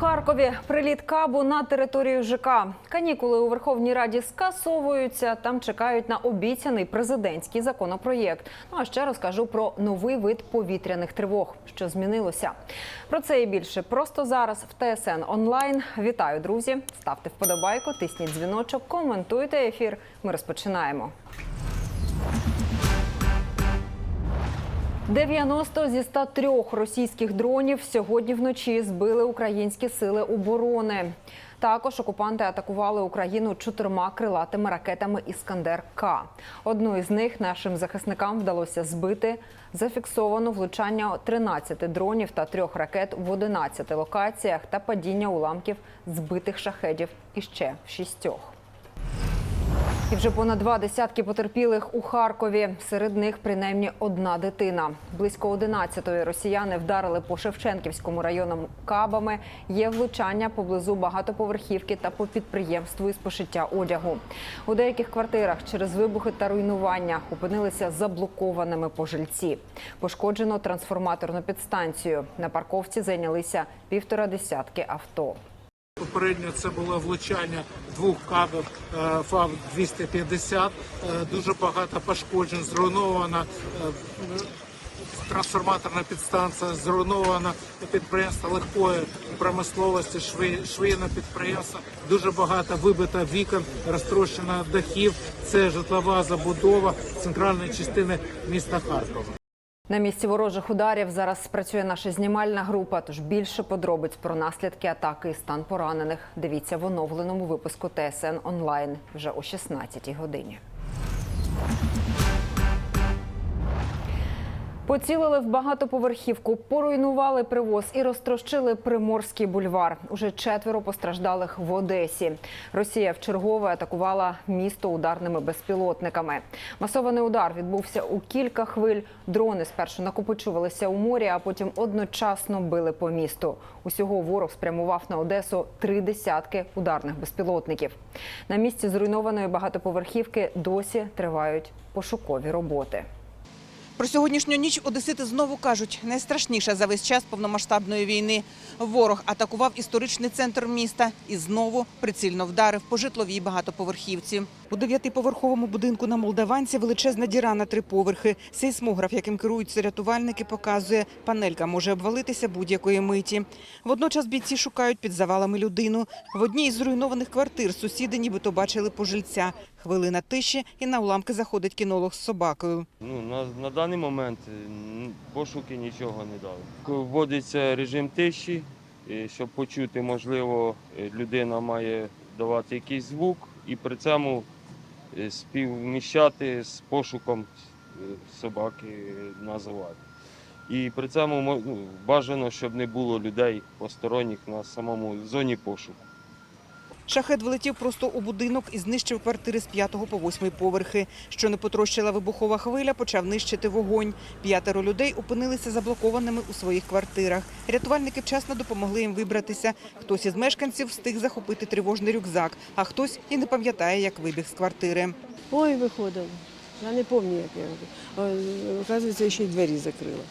Харкові приліт кабу на територію ЖК. Канікули у Верховній Раді скасовуються. Там чекають на обіцяний президентський законопроєкт. Ну а ще розкажу про новий вид повітряних тривог, що змінилося. Про це і більше просто зараз в ТСН онлайн. Вітаю, друзі! Ставте вподобайку, тисніть дзвіночок, коментуйте ефір. Ми розпочинаємо. 90 зі 103 російських дронів сьогодні вночі збили українські сили оборони. Також окупанти атакували Україну чотирма крилатими ракетами Іскандер К. Одну із них нашим захисникам вдалося збити. Зафіксовано влучання 13 дронів та трьох ракет в 11 локаціях та падіння уламків збитих шахедів іще в шістьох. І вже понад два десятки потерпілих у Харкові. Серед них принаймні одна дитина. Близько 11-ї росіяни вдарили по Шевченківському району кабами. Є влучання поблизу багатоповерхівки та по підприємству із пошиття одягу. У деяких квартирах через вибухи та руйнування опинилися заблокованими пожильці. Пошкоджено трансформаторну підстанцію. На парковці зайнялися півтора десятки авто. Попередньо це було влучання двох кабів е, ФАВ 250 Е, Дуже багато пошкоджень, зруйнована е, трансформаторна підстанція, зруйновано підприємство легкої промисловості, шви- швейне підприємство. Дуже багато вибито вікон, розтрощено дахів. Це житлова забудова центральної частини міста Харкова. На місці ворожих ударів зараз спрацює наша знімальна група. Тож більше подробиць про наслідки атаки і стан поранених. Дивіться в оновленому випуску ТСН онлайн вже о 16 годині. Поцілили в багатоповерхівку, поруйнували привоз і розтрощили Приморський бульвар. Уже четверо постраждалих в Одесі. Росія вчергове атакувала місто ударними безпілотниками. Масований удар відбувся у кілька хвиль. Дрони спершу накопичувалися у морі, а потім одночасно били по місту. Усього ворог спрямував на Одесу три десятки ударних безпілотників. На місці зруйнованої багатоповерхівки досі тривають пошукові роботи. Про сьогоднішню ніч одесити знову кажуть, найстрашніша за весь час повномасштабної війни. Ворог атакував історичний центр міста і знову прицільно вдарив по житловій багатоповерхівці. У дев'ятиповерховому будинку на Молдаванці величезна діра на три поверхи. Сейсмограф, яким керуються рятувальники, показує, панелька може обвалитися будь-якої миті. Водночас бійці шукають під завалами людину. В одній із зруйнованих квартир сусіди нібито бачили пожильця. Хвилина тиші і на уламки заходить кінолог з собакою. Ну, на, на даний момент е, пошуки нічого не дали. Вводиться режим тиші, е, щоб почути, можливо, е, людина має давати якийсь звук і при цьому співміщати з пошуком е, собаки е, називати. І при цьому ну, бажано, щоб не було людей посторонніх на самому зоні пошуку. Шахет влетів просто у будинок і знищив квартири з 5 по 8 поверхи. Що не потрощила вибухова хвиля, почав нищити вогонь. П'ятеро людей опинилися заблокованими у своїх квартирах. Рятувальники вчасно допомогли їм вибратися. Хтось із мешканців встиг захопити тривожний рюкзак, а хтось і не пам'ятає, як вибіг з квартири. Ой, виходив. Я не пам'ятаю, як я. Оказується, ще й двері закрила.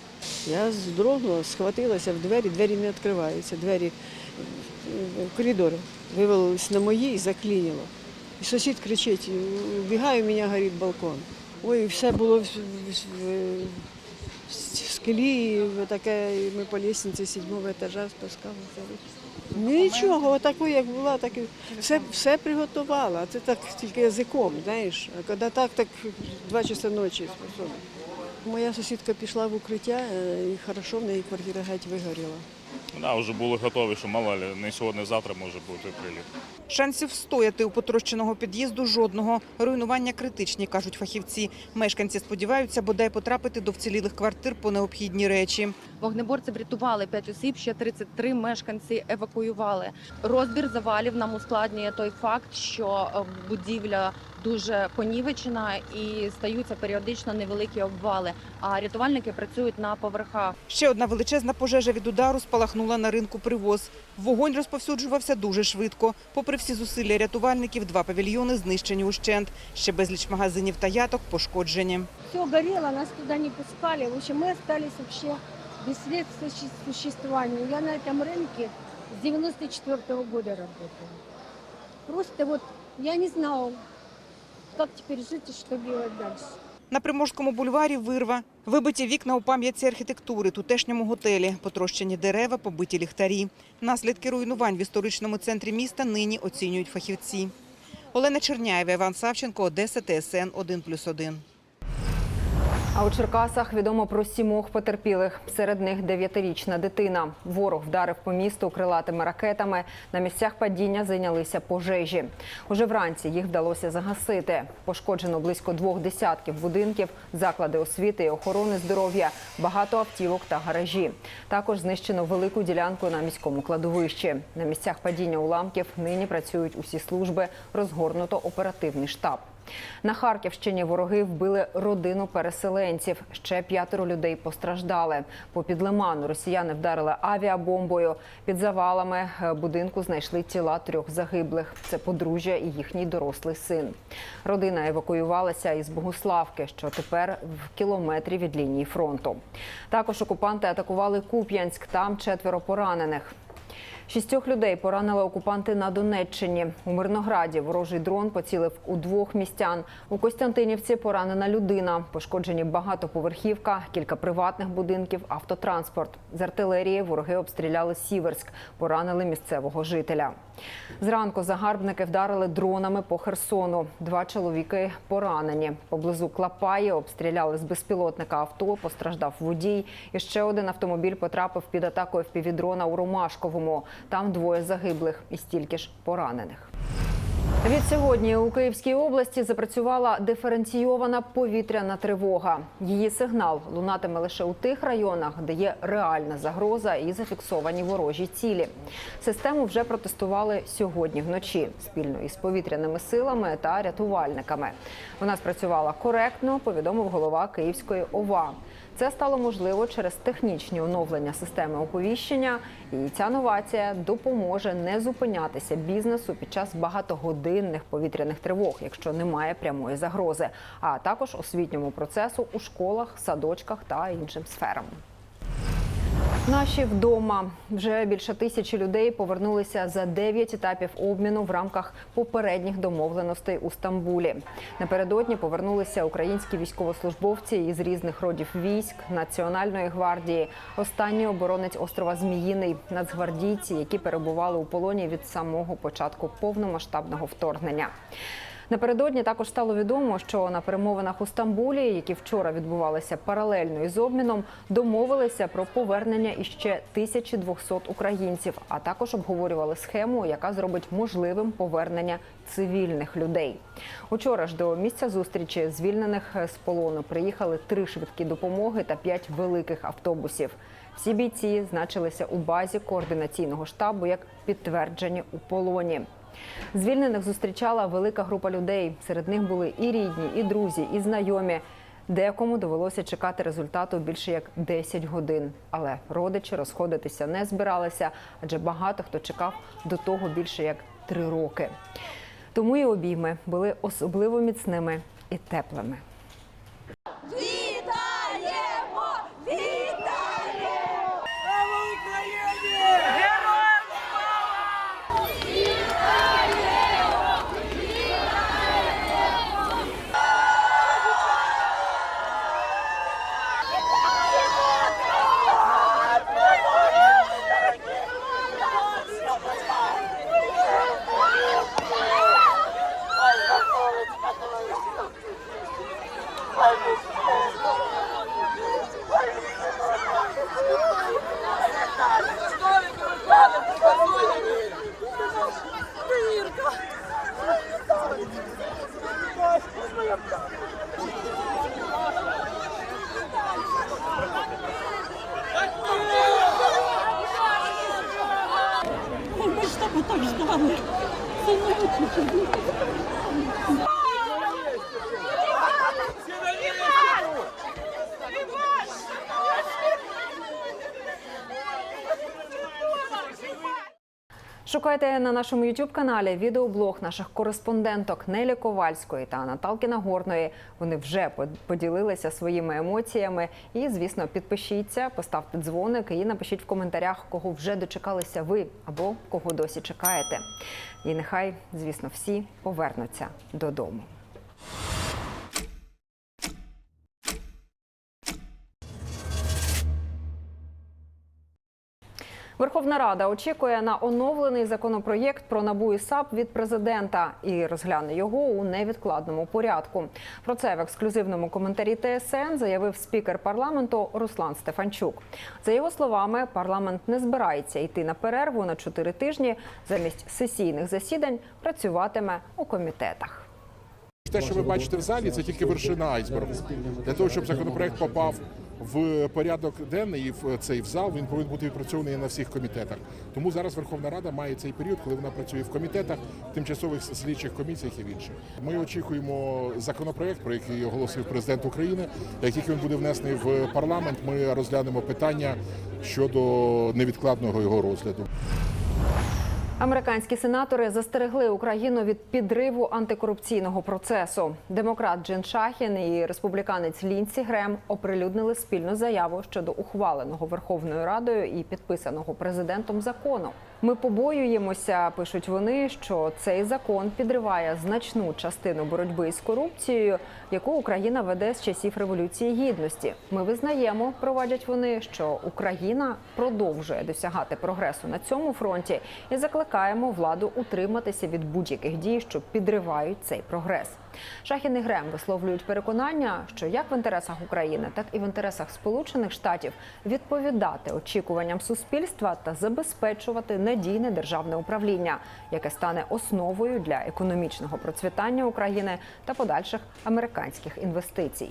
Я здрогнула, схватилася в двері, двері не відкриваються. Двері в коридор вивалились на мої і заклинило. І сусід кричить, убігай, у мене горить балкон. Ой, все було в, в, в, в склі, і таке, і ми по лестниці сідьмого етажа спускалися. Нічого, отаку, як була, так і все, все приготувала. Це так тільки язиком, знаєш. А коли так, так два часа ночі способна. Моя сусідка пішла в укриття, е, і хорошо, в неї квартира геть вигоріла. Да, вже були готові, що мало ли, не сьогодні, завтра може бути приліт. Шансів стояти у потрощеного під'їзду жодного. Руйнування критичні, кажуть фахівці. Мешканці сподіваються бодай потрапити до вцілілих квартир по необхідні речі. Вогнеборці врятували 5 осіб, ще 33 мешканці евакуювали. Розбір завалів нам ускладнює той факт, що е, будівля дуже понівечена і стаються періодично невеликі обвали. А рятувальники працюють на поверхах. Ще одна величезна пожежа від удару спалахнула на ринку привоз. Вогонь розповсюджувався дуже швидко. Попри всі зусилля рятувальників, два павільйони знищені ущент. Ще безліч магазинів та яток пошкоджені. все горело, нас туда не пускали. В общем, мы остались вообще без средств существования. Я на этом рынке С 94 года работаю. Просто вот я не знала, как теперь жить и что делать дальше. На Приморському бульварі вирва. Вибиті вікна у пам'ятці архітектури, тутешньому готелі, потрощені дерева, побиті ліхтарі. Наслідки руйнувань в історичному центрі міста нині оцінюють фахівці. Олена Черняєва, Іван Савченко, Одеса, ТСН 1+,1. А у Черкасах відомо про сімох потерпілих. Серед них дев'ятирічна дитина. Ворог вдарив по місту крилатими ракетами. На місцях падіння зайнялися пожежі. Уже вранці їх вдалося загасити. Пошкоджено близько двох десятків будинків, заклади освіти і охорони здоров'я, багато автівок та гаражі. Також знищено велику ділянку на міському кладовищі. На місцях падіння уламків нині працюють усі служби. Розгорнуто оперативний штаб. На Харківщині вороги вбили родину переселенців. Ще п'ятеро людей постраждали. По підлиману росіяни вдарили авіабомбою. Під завалами е, будинку знайшли тіла трьох загиблих. Це подружжя і їхній дорослий син. Родина евакуювалася із Богуславки, що тепер в кілометрі від лінії фронту. Також окупанти атакували Куп'янськ. Там четверо поранених. Шістьох людей поранили окупанти на Донеччині. У Мирнограді ворожий дрон поцілив у двох містян. У Костянтинівці поранена людина. Пошкоджені багатоповерхівка, кілька приватних будинків, автотранспорт. З артилерії вороги обстріляли Сіверськ, поранили місцевого жителя. Зранку загарбники вдарили дронами по Херсону. Два чоловіки поранені. Поблизу Клапаї обстріляли з безпілотника авто. Постраждав водій. І ще один автомобіль потрапив під атакою впівдрона у Ромашковому. Там двоє загиблих і стільки ж поранених. Від сьогодні у Київській області запрацювала диференційована повітряна тривога. Її сигнал лунатиме лише у тих районах, де є реальна загроза і зафіксовані ворожі цілі. Систему вже протестували сьогодні вночі спільно із повітряними силами та рятувальниками. Вона спрацювала коректно, повідомив голова Київської ОВА. Це стало можливо через технічні оновлення системи оповіщення, і ця новація допоможе не зупинятися бізнесу під час багатогодинних повітряних тривог, якщо немає прямої загрози, а також освітньому процесу у школах, садочках та іншим сферам. Наші вдома вже більше тисячі людей повернулися за дев'ять етапів обміну в рамках попередніх домовленостей у Стамбулі. Напередодні повернулися українські військовослужбовці із різних родів військ, Національної гвардії, останній оборонець острова Зміїний, нацгвардійці, які перебували у полоні від самого початку повномасштабного вторгнення. Напередодні також стало відомо, що на перемовинах у Стамбулі, які вчора відбувалися паралельно із обміном, домовилися про повернення іще 1200 українців, а також обговорювали схему, яка зробить можливим повернення цивільних людей. Учора ж до місця зустрічі звільнених з полону приїхали три швидкі допомоги та п'ять великих автобусів. Всі бійці значилися у базі координаційного штабу як підтверджені у полоні. Звільнених зустрічала велика група людей. Серед них були і рідні, і друзі, і знайомі. Декому довелося чекати результату більше як 10 годин. Але родичі розходитися не збиралися, адже багато хто чекав до того більше як 3 роки. Тому і обійми були особливо міцними і теплими. бо так ждали. Це не вичі. Шукайте на нашому youtube каналі відеоблог наших кореспонденток Нелі Ковальської та Наталки Нагорної. Вони вже поділилися своїми емоціями. І, звісно, підпишіться, поставте дзвоник і напишіть в коментарях, кого вже дочекалися ви або кого досі чекаєте. І нехай, звісно, всі повернуться додому. Верховна Рада очікує на оновлений законопроєкт про набу і САП від президента і розгляне його у невідкладному порядку. Про це в ексклюзивному коментарі ТСН заявив спікер парламенту Руслан Стефанчук. За його словами, парламент не збирається йти на перерву на чотири тижні. Замість сесійних засідань працюватиме у комітетах. Те, що ви бачите в залі, це тільки вершина айсбергу. Для того, щоб законопроект попав в порядок денний в цей в зал, він повинен бути відпрацьований на всіх комітетах. Тому зараз Верховна Рада має цей період, коли вона працює в комітетах, тимчасових слідчих комісіях і в інших. Ми очікуємо законопроект, про який оголосив президент України. Як тільки він буде внесений в парламент, ми розглянемо питання щодо невідкладного його розгляду. Американські сенатори застерегли Україну від підриву антикорупційного процесу. Демократ Джин Шахін і республіканець Лінсі Грем оприлюднили спільну заяву щодо ухваленого Верховною Радою і підписаного президентом закону. Ми побоюємося, пишуть вони, що цей закон підриває значну частину боротьби з корупцією, яку Україна веде з часів революції гідності. Ми визнаємо, провадять вони, що Україна продовжує досягати прогресу на цьому фронті і закликаємо владу утриматися від будь-яких дій, що підривають цей прогрес. Шахін і Грем висловлюють переконання, що як в інтересах України, так і в інтересах Сполучених Штатів відповідати очікуванням суспільства та забезпечувати надійне державне управління, яке стане основою для економічного процвітання України та подальших американських інвестицій.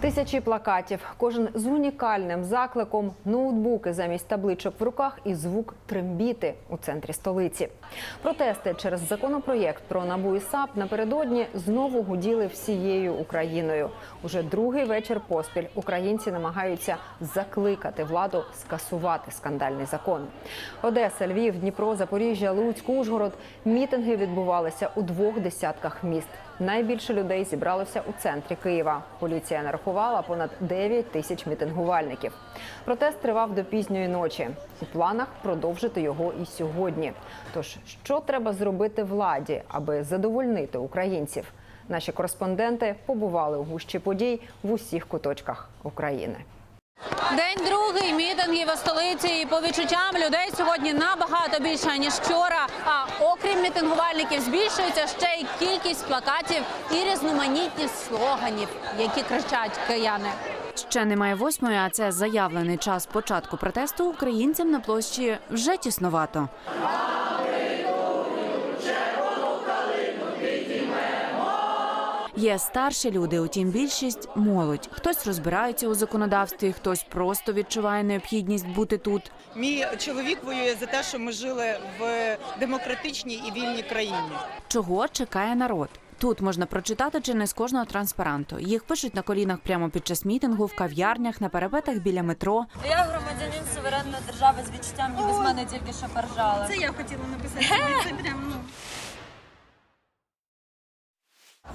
Тисячі плакатів, кожен з унікальним закликом, ноутбуки замість табличок в руках і звук трембіти у центрі столиці. Протести через законопроєкт про набу і САП напередодні знову гуділи всією Україною. Уже другий вечір поспіль українці намагаються закликати владу скасувати скандальний закон. Одеса, Львів, Дніпро, Запоріжжя, Луцьк, Ужгород. Мітинги відбувалися у двох десятках міст. Найбільше людей зібралося у центрі Києва. Поліція нарахувала понад 9 тисяч мітингувальників. Протест тривав до пізньої ночі. У планах продовжити його і сьогодні. Тож, що треба зробити владі, аби задовольнити українців? Наші кореспонденти побували у гущі подій в усіх куточках України. День другий мітингів у столиці і по відчуттям людей сьогодні набагато більше ніж вчора. А окрім мітингувальників, збільшується ще й кількість плакатів і різноманітність слоганів, які кричать кияни. Ще немає восьмої, а це заявлений час початку протесту. Українцям на площі вже тісновато. Є старші люди, утім більшість молодь. Хтось розбирається у законодавстві, хтось просто відчуває необхідність бути тут. Мій чоловік воює за те, що ми жили в демократичній і вільній країні. Чого чекає народ? Тут можна прочитати чи не з кожного транспаранту. Їх пишуть на колінах прямо під час мітингу, в кав'ярнях, на перепетах біля метро. Я громадянин суверенної держави з відчуттям, ніби з мене тільки що поржали. Це я хотіла написати. Це прям ну.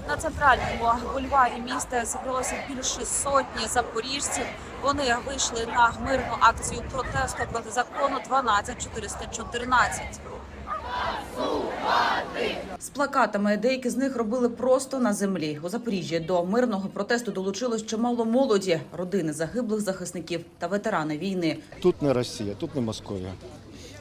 На центральному бульварі міста зібралося більше сотні запоріжців. Вони вийшли на мирну акцію протесту проти закону 12414. З плакатами деякі з них робили просто на землі. У Запоріжжі до мирного протесту долучилось чимало молоді, родини загиблих захисників та ветерани війни. Тут не Росія, тут не Московія.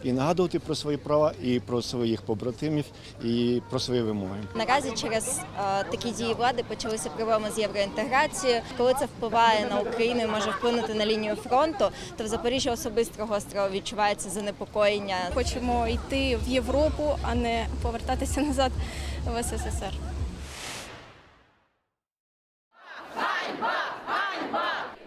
І нагадувати про свої права, і про своїх побратимів, і про свої вимоги. Наразі через е, такі дії влади почалися проблеми з євроінтеграцією. Коли це впливає на Україну і може вплинути на лінію фронту, то в Запоріжжі особисто гостро відчувається занепокоєння. Хочемо йти в Європу, а не повертатися назад в СССР.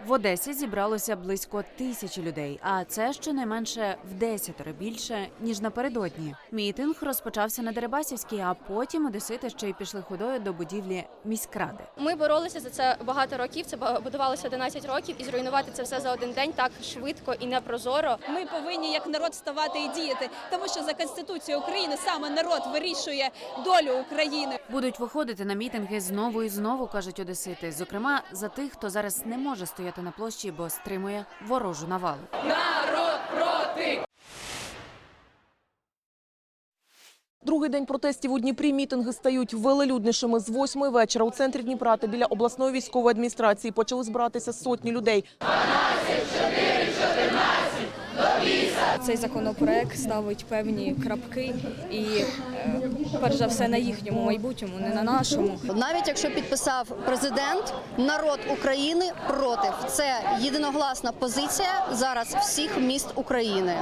В Одесі зібралося близько тисячі людей, а це щонайменше в десятеро більше ніж напередодні. Мітинг розпочався на Дерибасівській, а потім одесити ще й пішли ходою до будівлі міськради. Ми боролися за це багато років. Це будувалося 11 років, і зруйнувати це все за один день так швидко і непрозоро. Ми повинні як народ вставати і діяти, тому що за конституцією України саме народ вирішує долю України. Будуть виходити на мітинги знову і знову, кажуть одесити. Зокрема, за тих, хто зараз не може стояти на площі, бо стримує ворожу навалу. Народ проти! Другий день протестів у Дніпрі мітинги стають велелюднішими. З восьми вечора у центрі Дніпра та біля обласної військової адміністрації почали збиратися сотні людей. Цей законопроект ставить певні крапки і, е, перш за все, на їхньому майбутньому, не на нашому. Навіть якщо підписав президент, народ України проти. Це єдиногласна позиція зараз всіх міст України.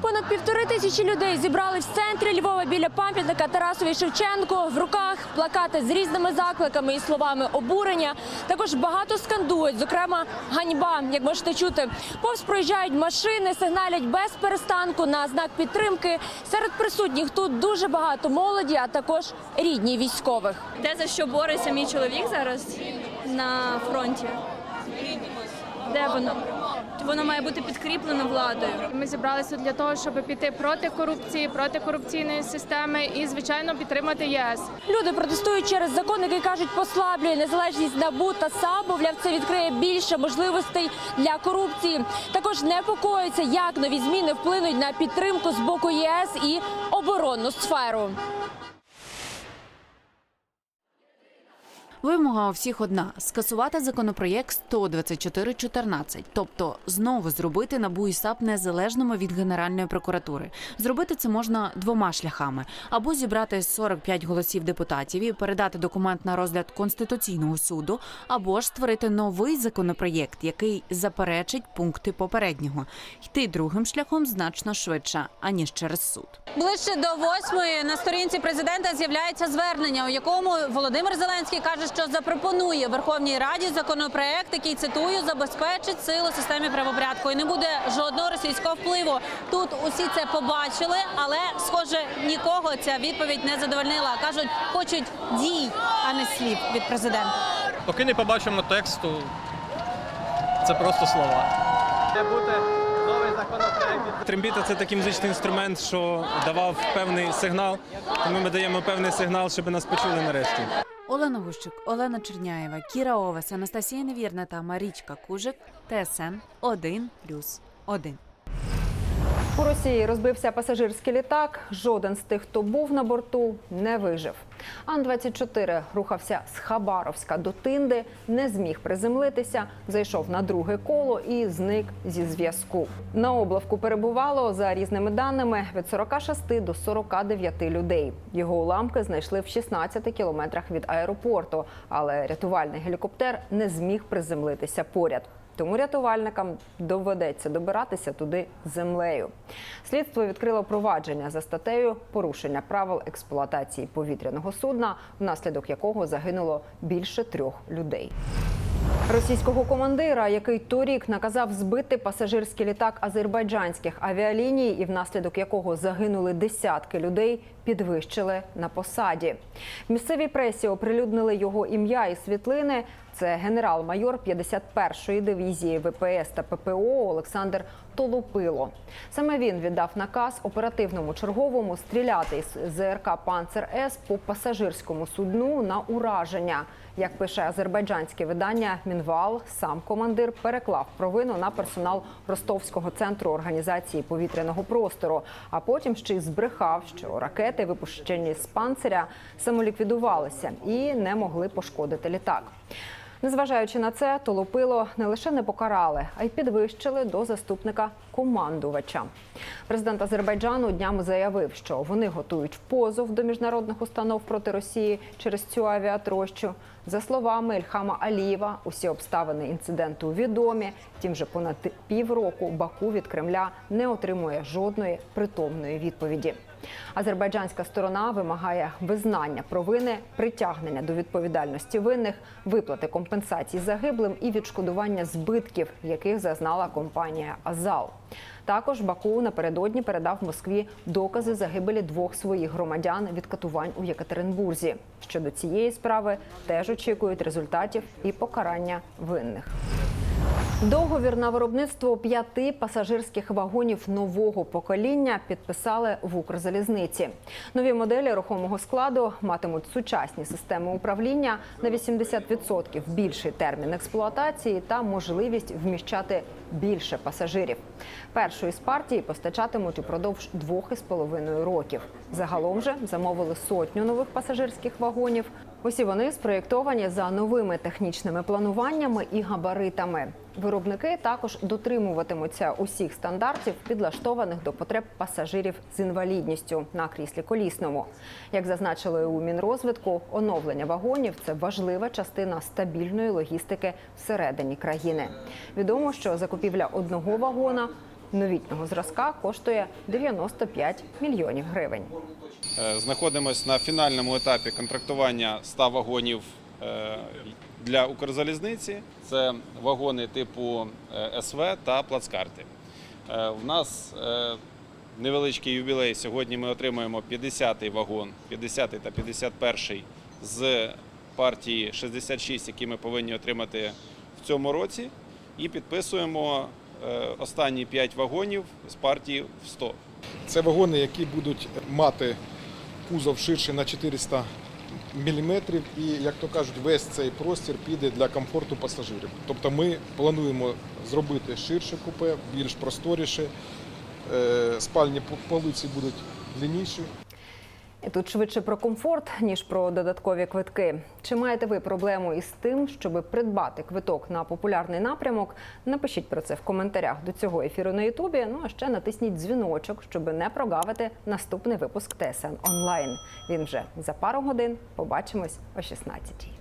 Понад півтори тисячі людей зібрали в центрі Львова біля пам'ятника Тарасові Шевченко. В руках плакати з різними закликами і словами обурення. Також багато скандують, зокрема ганьба. Як можете чути, повз проїжджають машини, сигналять без перестанку на знак підтримки. Серед присутніх тут дуже багато молоді, а також рідні військових. Те, за що бореться мій чоловік зараз на фронті. Де воно? Воно має бути підкріплено владою. Ми зібралися для того, щоб піти проти корупції, проти корупційної системи і, звичайно, підтримати ЄС. Люди протестують через закон, який кажуть, послаблює незалежність НАБУ та САП, мовляв, це відкриє більше можливостей для корупції. Також непокоїться, як нові зміни вплинуть на підтримку з боку ЄС і оборонну сферу. Вимога у всіх одна скасувати законопроєкт 124.14, тобто знову зробити НАБУ і САП незалежними від Генеральної прокуратури. Зробити це можна двома шляхами: або зібрати 45 голосів депутатів і передати документ на розгляд конституційного суду, або ж створити новий законопроєкт, який заперечить пункти попереднього. Йти другим шляхом значно швидше аніж через суд. Ближче до восьмої на сторінці президента з'являється звернення, у якому Володимир Зеленський каже, що запропонує Верховній Раді законопроект, який цитую забезпечить силу системі правопорядку і не буде жодного російського впливу. Тут усі це побачили, але схоже нікого ця відповідь не задовольнила. кажуть, хочуть дій, а не слів від президента. Поки не побачимо тексту, це просто слова. бути новий законопроект. Трембіта це такий музичний інструмент, що давав певний сигнал. Тому ми даємо певний сигнал, щоб нас почули нарешті. Олена Гущик, Олена Черняєва, Кіра Овес, Анастасія Невірна та Марічка Кужик. ТСН 1+,1. У Росії розбився пасажирський літак. Жоден з тих, хто був на борту, не вижив. Ан-24 рухався з Хабаровська до Тинди, не зміг приземлитися, зайшов на друге коло і зник зі зв'язку. На облавку перебувало за різними даними від 46 до 49 людей. Його уламки знайшли в 16 кілометрах від аеропорту, але рятувальний гелікоптер не зміг приземлитися поряд. Тому рятувальникам доведеться добиратися туди землею. Слідство відкрило провадження за статтею порушення правил експлуатації повітряного судна, внаслідок якого загинуло більше трьох людей. Російського командира, який торік наказав збити пасажирський літак азербайджанських авіаліній, і внаслідок якого загинули десятки людей, підвищили на посаді. В місцевій пресі оприлюднили його ім'я і світлини. Це генерал-майор 51-ї дивізії ВПС та ППО Олександр Толупило. Саме він віддав наказ оперативному черговому стріляти із ЗРК Панцер С по пасажирському судну на ураження. Як пише азербайджанське видання Мінвал, сам командир переклав провину на персонал Ростовського центру організації повітряного простору, а потім ще й збрехав, що ракети, випущені з панциря, самоліквідувалися і не могли пошкодити літак. Незважаючи на це, Толопило не лише не покарали, а й підвищили до заступника командувача. Президент Азербайджану днями заявив, що вони готують позов до міжнародних установ проти Росії через цю авіатрощу. За словами Ільхама Алієва, усі обставини інциденту відомі. Втім, вже понад півроку Баку від Кремля не отримує жодної притомної відповіді. Азербайджанська сторона вимагає визнання провини, притягнення до відповідальності винних, виплати компенсацій загиблим і відшкодування збитків, яких зазнала компанія Азал. Також Баку напередодні передав Москві докази загибелі двох своїх громадян від катувань у Єкатеринбурзі. Щодо цієї справи теж очікують результатів і покарання винних. Договір на виробництво п'яти пасажирських вагонів нового покоління підписали в Укрзалізниці. Нові моделі рухомого складу матимуть сучасні системи управління на 80% більший термін експлуатації та можливість вміщати більше пасажирів. Першу із партій постачатимуть упродовж двох із половиною років. Загалом же замовили сотню нових пасажирських вагонів. Усі вони спроєктовані за новими технічними плануваннями і габаритами. Виробники також дотримуватимуться усіх стандартів, підлаштованих до потреб пасажирів з інвалідністю на кріслі колісному. Як зазначили у Мінрозвитку, оновлення вагонів це важлива частина стабільної логістики всередині країни. Відомо, що закупівля одного вагона новітнього зразка коштує 95 мільйонів гривень. Е, Знаходимось на фінальному етапі контрактування 100 вагонів е, для Укрзалізниці. Це вагони типу е, СВ та плацкарти. В нас невеличкий ювілей. Сьогодні ми отримуємо 50-й вагон, 50-й та 51-й з партії 66, які ми повинні отримати в цьому році. І підписуємо останні 5 вагонів з партії в 100. Це вагони, які будуть мати кузов ширше на 400 мм і, як то кажуть, весь цей простір піде для комфорту пасажирів. Тобто ми плануємо зробити ширше купе, більш просторіше, е, спальні полиці будуть длинніші. Тут швидше про комфорт, ніж про додаткові квитки. Чи маєте ви проблему із тим, щоб придбати квиток на популярний напрямок? Напишіть про це в коментарях до цього ефіру на Ютубі. Ну а ще натисніть дзвіночок, щоб не прогавити наступний випуск ТСН онлайн. Він вже за пару годин. Побачимось о 16-й.